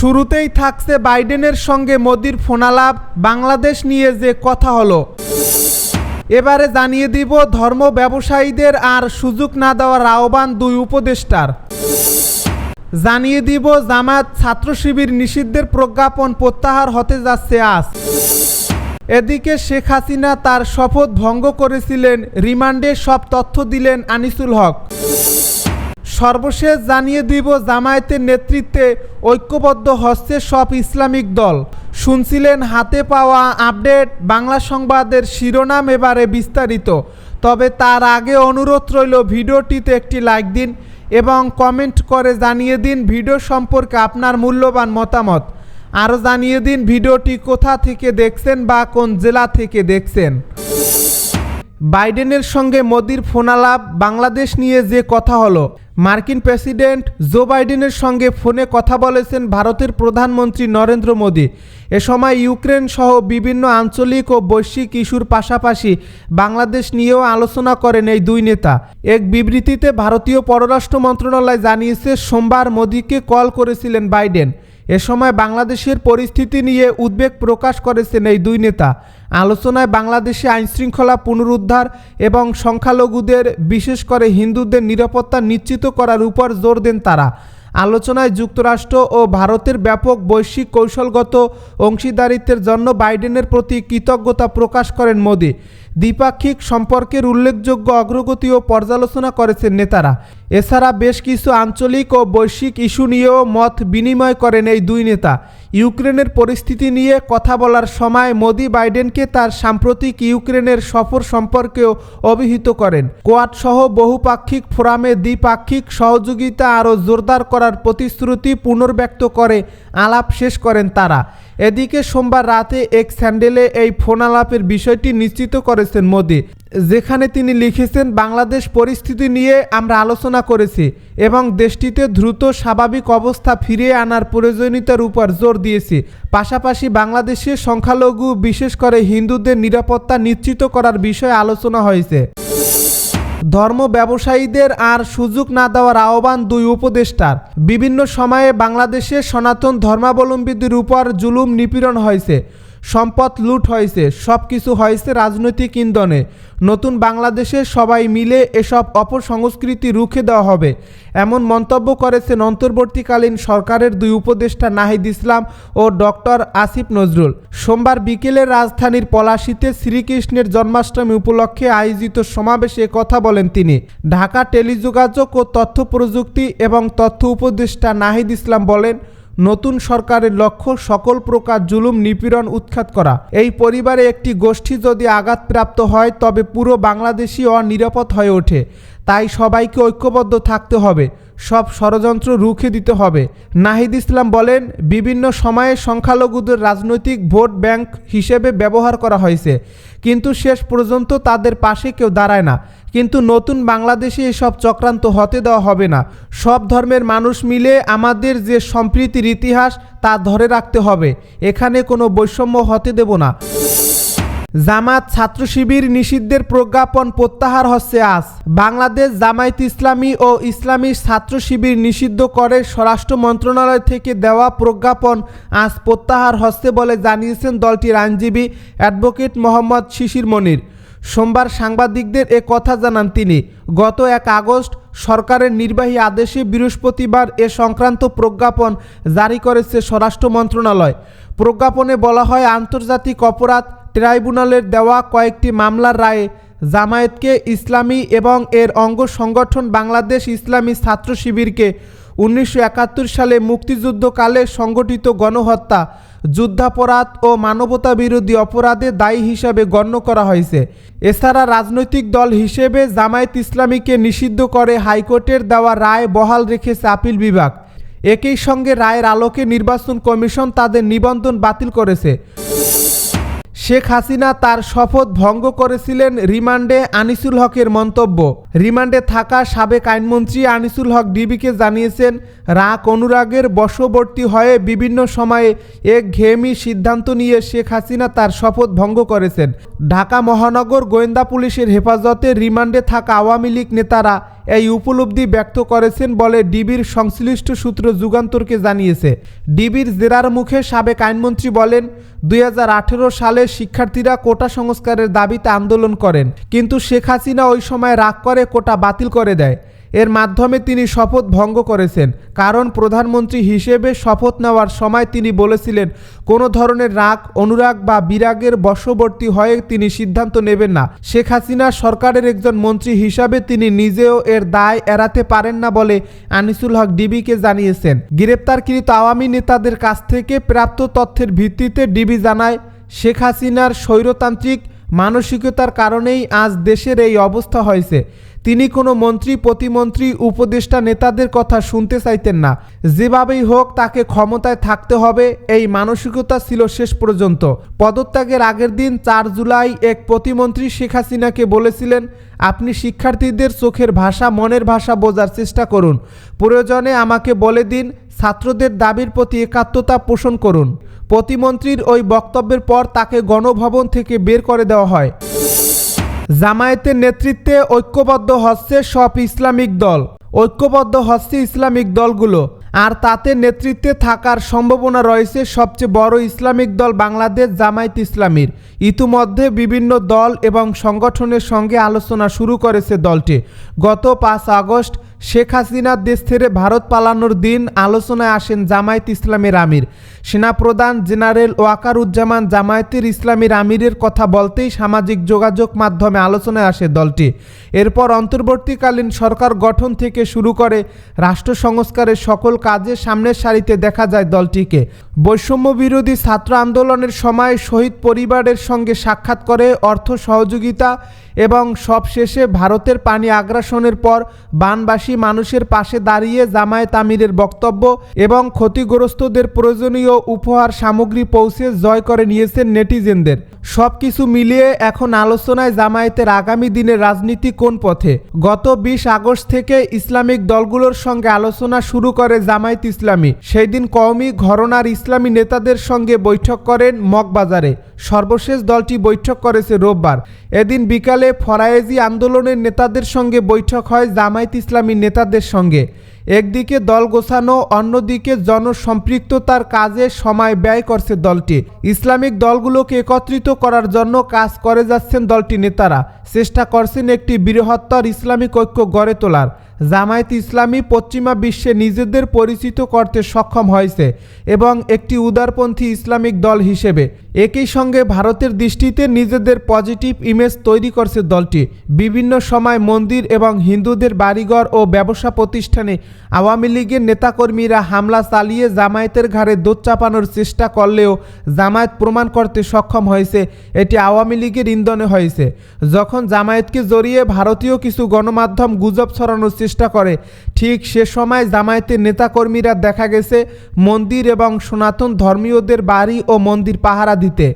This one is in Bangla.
শুরুতেই থাকছে বাইডেনের সঙ্গে মোদির ফোনালাপ, বাংলাদেশ নিয়ে যে কথা হলো। এবারে জানিয়ে দিব, ধর্ম ব্যবসায়ীদের আর সুযোগ না দেওয়ার আহ্বান দুই উপদেষ্টার। জানিয়ে দিব জামাত ছাত্র শিবির নিষিদ্ধের প্রজ্ঞাপন প্রত্যাহার হতে যাচ্ছে আজ। এদিকে শেখ হাসিনা তার শপথ ভঙ্গ করেছিলেন, রিমান্ডে সব তথ্য দিলেন আনিসুল হক। সর্বশেষ জানিয়ে দিব জামায়াতের নেতৃত্বে ঐক্যবদ্ধ হচ্ছে সব ইসলামিক দল। শুনছিলেন হাতে পাওয়া আপডেট, বাংলা সংবাদের শিরোনাম এবারে বিস্তারিত। তবে তার আগে অনুরোধ রইল ভিডিওটিতে একটি লাইক দিন এবং কমেন্ট করে জানিয়ে দিন ভিডিও সম্পর্কে আপনার মূল্যবান মতামত। আরও জানিয়ে দিন ভিডিওটি কোথা থেকে দেখছেন বা কোন জেলা থেকে দেখছেন। বাইডেনের সঙ্গে মোদির ফোনালাপ, বাংলাদেশ নিয়ে যে কথা হলো। মার্কিন প্রেসিডেন্ট জো বাইডেনের সঙ্গে ফোনে কথা বলেছেন ভারতের প্রধানমন্ত্রী নরেন্দ্র মোদী। এ সময় ইউক্রেন সহ বিভিন্ন আঞ্চলিক ও বৈশ্বিক ইস্যুর পাশাপাশি বাংলাদেশ নিয়েও আলোচনা করেন এই দুই নেতা। এক বিবৃতিতে ভারতীয় পররাষ্ট্র মন্ত্রণালয় জানিয়েছে, সোমবার মোদীকে কল করেছিলেন বাইডেন। এ সময় বাংলাদেশের পরিস্থিতি নিয়ে উদ্বেগ প্রকাশ করেছেন এই দুই নেতা। আলোচনায় বাংলাদেশে আইনশৃঙ্খলা পুনরুদ্ধার এবং সংখ্যালঘুদের, বিশেষ করে হিন্দুদের নিরাপত্তা নিশ্চিত করার উপর জোর দেন তারা। আলোচনায় যুক্তরাষ্ট্র ও ভারতের ব্যাপক বৈশ্বিক কৌশলগত অংশীদারিত্বের জন্য বাইডেনের প্রতি কৃতজ্ঞতা প্রকাশ করেন মোদী। দ্বিপাক্ষিক সম্পর্কের উল্লেখযোগ্য অগ্রগতিও পর্যালোচনা করেছেন নেতারা। এছাড়া বেশ কিছু আঞ্চলিক ও বৈশ্বিক ইস্যু নিয়েও মত বিনিময় করেন এই দুই নেতা। ইউক্রেনের পরিস্থিতি নিয়ে কথা বলার সময় মোদি বাইডেনকে তার সাম্প্রতিক ইউক্রেনের সফর সম্পর্কেও অভিহিত করেন। কোয়াড সহ বহুপাক্ষিক ফোরামে দ্বিপাক্ষিক সহযোগিতা আরও জোরদার করার প্রতিশ্রুতি পুনর্ব্যক্ত করে আলাপ শেষ করেন তারা। এদিকে সোমবার রাতে এক স্যান্ডেলে এই ফোন আলাপের বিষয়টি নিশ্চিত করেছেন মোদি, যেখানে তিনি লিখেছেন, বাংলাদেশ পরিস্থিতি নিয়ে আমরা আলোচনা করেছি এবং দেশটিতে দ্রুত স্বাভাবিক অবস্থা ফিরিয়ে আনার প্রয়োজনীয়তার উপর জোর দিয়েছি। পাশাপাশি বাংলাদেশের সংখ্যালঘু, বিশেষ করে হিন্দুদের নিরাপত্তা নিশ্চিত করার বিষয়ে আলোচনা হয়েছে। ধর্ম ব্যবসায়ীদের আর সুযোগ না দেওয়ার আহ্বান দুই উপদেষ্টার। বিভিন্ন সময়ে বাংলাদেশে সনাতন ধর্মাবলম্বীদের উপর জুলুম নিপীড়ন হয়েছে। সম্পদ লুট হয়েছে সব কিছু হয়েছে রাজনৈতিক ইন্ধনে। নতুন বাংলাদেশে সবাই মিলে এসব অপসংস্কৃতি রুখে দেওয়া হবে, এমন মন্তব্য করেছেন অন্তর্বর্তীকালীন সরকারের দুই উপদেষ্টা নাহিদ ইসলাম ও ডক্টর আসিফ নজরুল। সোমবার বিকেলে রাজধানীর পলাশীতে শ্রীকৃষ্ণের জন্মাষ্টমী উপলক্ষে আয়োজিত সমাবেশে কথা বলেন তিনি। ঢাকা টেলিযোগাযোগ ও তথ্য প্রযুক্তি এবং তথ্য উপদেষ্টা নাহিদ ইসলাম বলেন নতুন সরকারের লক্ষ্য সকল প্রকার জুলুম নিপীড়ন উৎখাত করা। এই পরিবারে একটি গোষ্ঠী যদি আঘাতপ্রাপ্ত হয়, তবে পুরো বাংলাদেশই অনিরাপদ হয়ে ওঠে। তাই সবাইকে ঐক্যবদ্ধ থাকতে হবে। সব ষড়যন্ত্র রুখে দিতে হবে। নাহিদ ইসলাম বলেন, বিভিন্ন সময়ে সংখ্যালঘুদের রাজনৈতিক ভোট ব্যাংক হিসেবে ব্যবহার করা হয়েছে। কিন্তু শেষ পর্যন্ত তাদের পাশে কেউ দাঁড়ায় না। কিন্তু নতুন বাংলাদেশে এসব চক্রান্ত হতে দেওয়া হবে না। সব ধর্মের মানুষ মিলে আমাদের যে সম্প্রীতির ইতিহাস, তা ধরে রাখতে হবে। এখানে কোনো বৈষম্য হতে দেব না। জামাত ছাত্র শিবির নিষিদ্ধের প্রজ্ঞাপন প্রত্যাহার হচ্ছে আজ। বাংলাদেশ জামায়াত ইসলামী ও ইসলামী ছাত্র শিবির নিষিদ্ধ করে স্বরাষ্ট্র মন্ত্রণালয় থেকে দেওয়া প্রজ্ঞাপন আজ প্রত্যাহার হচ্ছে বলে জানিয়েছেন দলটির আইনজীবী অ্যাডভোকেট মোহাম্মদ শিশির মনির। সোমবার সাংবাদিকদের এ কথা জানান তিনি। গত এক আগস্ট সরকারের নির্বাহী আদেশে বৃহস্পতিবার এ সংক্রান্ত প্রজ্ঞাপন জারি করেছে স্বরাষ্ট্র মন্ত্রণালয়। প্রজ্ঞাপনে বলা হয়, আন্তর্জাতিক অপরাধ ট্রাইব্যুনালের দেওয়া কয়েকটি মামলার রায়ে জামায়াতকে ইসলামী এবং এর অঙ্গ সংগঠন বাংলাদেশ ইসলামী ছাত্র শিবিরকে উনিশশো একাত্তর সালে মুক্তিযুদ্ধকালে সংগঠিত গণহত্যা যুদ্ধাপরাধ ও মানবতা বিরোধী অপরাধে দায়ী হিসাবে গণ্য করা হয়েছে। এছাড়া রাজনৈতিক দল হিসেবে জামায়াত ইসলামীকে নিষিদ্ধ করে হাইকোর্টের দেওয়া রায় বহাল রেখেছে আপিল বিভাগ। একই সঙ্গে রায়ের আলোকে নির্বাচন কমিশন তাদের নিবন্ধন বাতিল করেছে। শেখ হাসিনা তার শপথ ভঙ্গ করেছিলেন রিমান্ডে আনিসুল হকের মন্তব্য। রিমান্ডে থাকা সাবেক আইনমন্ত্রী আনিসুল হক ডিবিকে জানিয়েছেন, রাগ অনুরাগের বশবর্তী হয়ে বিভিন্ন সময়ে এক ঘেয়েমি সিদ্ধান্ত নিয়ে শেখ হাসিনা তার শপথ ভঙ্গ করেছেন। ঢাকা মহানগর গোয়েন্দা পুলিশের হেফাজতে রিমান্ডে থাকা আওয়ামী লীগ নেতারা এই উপলব্ধি ব্যক্ত করেছেন বলে ডিবির সংশ্লিষ্ট সূত্র যুগান্তরকে জানিয়েছে। ডিবির জেরার মুখে সাবেক আইনমন্ত্রী বলেন, দুই হাজার আঠেরো সালে শিক্ষার্থীরা কোটা সংস্কারের দাবিতে আন্দোলন করেন, কিন্তু শেখ হাসিনা ওই সময় রাগ করে কোটা বাতিল করে দেয়। এর মাধ্যমে তিনি শপথ ভঙ্গ করেছেন, কারণ প্রধানমন্ত্রী হিসেবে শপথ নেওয়ার সময় তিনি বলেছিলেন, কোনো ধরনের রাগ, অনুরাগ বা বিরাগের বশবর্তী হয়ে তিনি সিদ্ধান্ত নেবেন না। শেখ হাসিনা সরকারের একজন মন্ত্রী হিসাবে তিনি নিজেও এর দায় এড়াতে পারেন না বলে আনিসুল হক ডিবিকে জানিয়েছেন। গ্রেপ্তারকৃত আওয়ামী নেতাদের কাছ থেকে প্রাপ্ত তথ্যের ভিত্তিতে ডিবি জানায় শেখ হাসিনার স্বৈরতান্ত্রিক মানসিকতার কারণেই আজ দেশের এই অবস্থা হয়েছে। তিনি কোনো মন্ত্রী, প্রতিমন্ত্রী, উপদেষ্টা, নেতাদের কথা শুনতে চাইতেন না। যেভাবেই হোক তাকে ক্ষমতায় থাকতে হবে, এই মানসিকতা ছিল শেষ পর্যন্ত। পদত্যাগের আগের দিন চার জুলাই এক প্রতিমন্ত্রী শেখ হাসিনাকে বলেছিলেন, আপনি শিক্ষার্থীদের চোখের ভাষা, মনের ভাষা বোঝার চেষ্টা করুন। প্রয়োজনে আমাকে বলে দিন, ছাত্রদের দাবির প্রতি একাত্মতা পোষণ করুন। প্রতিমন্ত্রীর ওই বক্তব্যের পর তাকে গণভবন থেকে বের করে দেওয়া হয়। জামায়াতের নেতৃত্বে ঐক্যবদ্ধ হচ্ছে সব ইসলামিক দল। ঐক্যবদ্ধ হচ্ছে ইসলামিক দলগুলো। আর তাতে নেতৃত্বে থাকার সম্ভাবনা রয়েছে সবচেয়ে বড় ইসলামিক দল বাংলাদেশ, জামায়াত ইসলামীর। ইতিমধ্যে বিভিন্ন দল এবং সংগঠনের সঙ্গে আলোচনা শুরু করেছে দলটি। গত পাঁচ আগস্ট শেখ হাসিনার দেশ ছেড়ে ভারত পালানোর দিন আলোচনায় আসেন জামায়াত ইসলামের আমির। সেনাপ্রধান জেনারেল ওয়াকারুজ্জামান জামায়াতের ইসলামীর আমিরের কথা বলতেই সামাজিক যোগাযোগ মাধ্যমে আলোচনায় আসে দলটি। এরপর অন্তর্বর্তীকালীন সরকার গঠন থেকে শুরু করে রাষ্ট্র সংস্কারের সকল কাজে সামনের সারিতে দেখা যায় দলটিকে। বৈষম্য বিরোধী ছাত্র আন্দোলনের সময় শহীদ পরিবারের সঙ্গে সাক্ষাৎ করে অর্থ সহযোগিতা এবং সবশেষে ভারতের পানি আগ্রাসনের পর বানবাসী মানুষের পাশে দাঁড়িয়ে জামায়াত আমিরের বক্তব্য এবং ক্ষতিগ্রস্তদের প্রয়োজনীয় উপহার সামগ্রী পৌঁছে জয় করে নিয়েছেন নেটিজেনদের। সব কিছু মিলিয়ে এখন আলোচনায় জামায়াতের আগামী দিনের রাজনীতি কোন পথে? গত বিশ আগস্ট থেকে ইসলামিক দলগুলোর সঙ্গে আলোচনা শুরু করে জামায়াত ইসলামী। সেই দিন কওমি ঘরনার ইসলামী নেতাদের সঙ্গে বৈঠক করেন মগবাজারে। সর্বশেষ দলটি বৈঠক করেছে রোববার। এদিন বিকালে ফরায়েজি আন্দোলনের নেতাদের সঙ্গে বৈঠক হয় জামায়াত ইসলামী নেতাদের সঙ্গে। একদিকে দল গোছানো, অন্যদিকে জনসম্পৃক্ততার কাজে সময় ব্যয় করছে দলটি। ইসলামিক দলগুলোকে একত্রিত করার জন্য কাজ করে যাচ্ছেন দলটি নেতারা। চেষ্টা করছেন একটি বৃহত্তর ইসলামিক ঐক্য গড়ে তোলার। জামায়াত ইসলামী পশ্চিমা বিশ্বে নিজেদের পরিচিত করতে সক্ষম হয়েছে এবং একটি উদারপন্থী ইসলামিক দল হিসেবে। একই সঙ্গে ভারতের দৃষ্টিতে নিজেদের পজিটিভ ইমেজ তৈরি করছে দলটি। বিভিন্ন সময় মন্দির এবং হিন্দুদের বাড়িঘর ও ব্যবসা প্রতিষ্ঠানে আওয়ামী লীগের নেতাকর্মীরা হামলা চালিয়ে জামায়াতের ঘাড়ে দোষ চাপানোর চেষ্টা করলেও জামায়াত প্রমাণ করতে সক্ষম হয়েছে, এটি আওয়ামী লীগের ইন্ধনে হয়েছে। যখন জামায়াতকে জড়িয়ে ভারতীয় কিছু গণমাধ্যম গুজব ছড়ানোর চেষ্টা করে, ঠিক সে সময় জামায়াতের নেতাকর্মীরা দেখা গেছে, মন্দির এবং সনাতন ধর্মীয়দের বাড়ি ও মন্দির পাহারা দিতে।